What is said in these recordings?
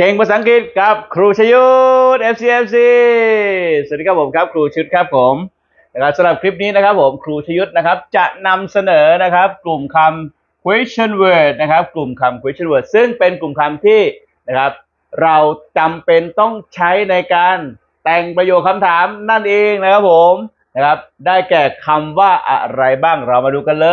เก่งภาษาอังกฤษกับครูชยุทธ FCFC สวัสดีครับผมครับ ครูชุดครับผมนะครับสำหรับคลิปนี้นะครับผมครูชยุทธนะครับจะนำเสนอนะครับกลุ่มคำ question word นะครับกลุ่มคำ question word ซึ่งเป็นกลุ่มคำที่นะครับเราจำเป็นต้องใช้ในการแต่งประโยคคำถามนั่นเองนะครับผมนะครับได้แก่คำว่าอะไรบ้างเรามาดูกันเล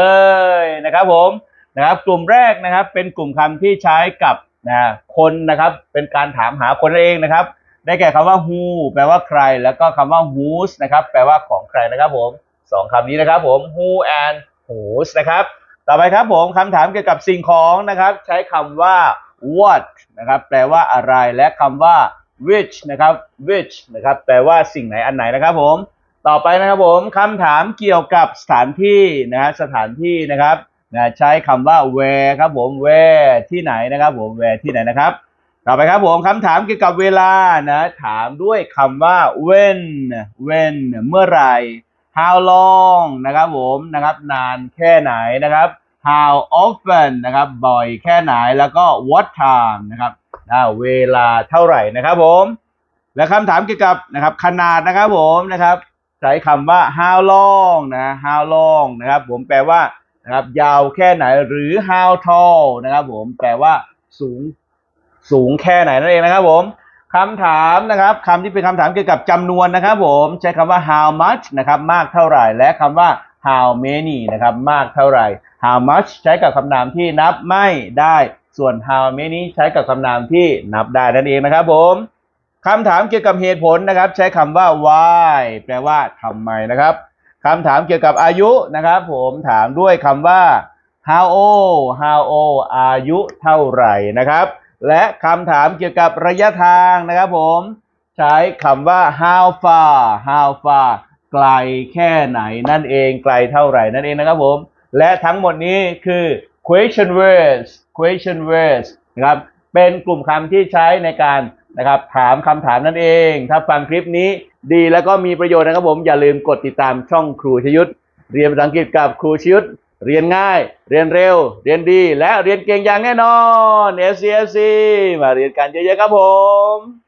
ยนะครับผมนะครับกลุ่มแรกนะครับเป็นกลุ่มคำที่ใช้กับ นะคนนะครับเป็นการถามหาคนนั่นเองนะครับ ได้แก่คำว่า who แปลว่าใคร แล้วก็คำว่า whose นะครับ แปลว่าของใครนะครับผมสองคำนี้นะครับผม who and whose นะครับ ต่อไปครับผมคำถามเกี่ยวกับสิ่งของนะครับ ใช้คำว่า what นะครับ แปลว่าอะไรและคำว่า which นะครับ which นะครับ แปลว่าสิ่งไหนอันไหนนะครับผม ต่อไปนะครับผมคำถามเกี่ยวกับสถานที่นะฮะสถานที่นะครับ นะใช้คำว่า where ครับผม where ที่ไหนนะครับผม where ที่ไหนนะครับ ต่อไปครับผมคำถามเกี่ยวกับเวลานะถามด้วยคำว่า when when เมื่อไหร่ how long นะครับผมนะครับนานแค่ไหนนะครับ how often นะครับบ่อยแค่ไหนแล้วก็ what time นะครับเวลาเท่าไหร่นะครับผม และคำถามเกี่ยวกับนะครับขนาดนะครับผมนะครับ ใช้คำว่า how long นะ how long นะครับผมแปลว่า นะครับยาวแค่ไหนหรือ how tall นะครับผมแปลว่าสูงสูงแค่ไหนนั่นเองนะครับผมคำถามนะครับคำที่เป็นคำถามเกี่ยวกับจำนวนนะครับผมใช้คำว่า how much นะครับมากเท่าไหร่ และคำว่า how many นะครับมากเท่าไหร่ how much ใช้กับคำนามที่นับไม่ได้ ส่วน how many ใช้กับคำนามที่นับได้นั่นเองนะครับผมคำถามเกี่ยวกับเหตุผลนะครับ ใช้คำว่า why แปลว่าทำไมนะครับ คำถามเกี่ยวกับอายุนะครับ ผมถามด้วยคำว่า how old how old อายุเท่าไหร่นะครับ และคำถามเกี่ยวกับระยะทางนะครับผม ใช้คำว่า how far how far ไกลแค่ไหนนั่นเองไกลเท่าไหร่นั่นเองนะครับผม และทั้งหมดนี้คือ question words question words นะครับเป็นกลุ่มคำที่ใช้ในการ นะครับ ถามคำถามนั่นเอง ถ้าฟังคลิปนี้ดีแล้วก็มีประโยชน์นะครับผม อย่าลืมกดติดตามช่องครูชยุทธเรียนภาษาอังกฤษกับครูชยุทธเรียนง่าย เรียนเร็ว เรียนดี และเรียนเก่งอย่างแน่นอน SCSC มาเรียนกันเยอะๆครับผม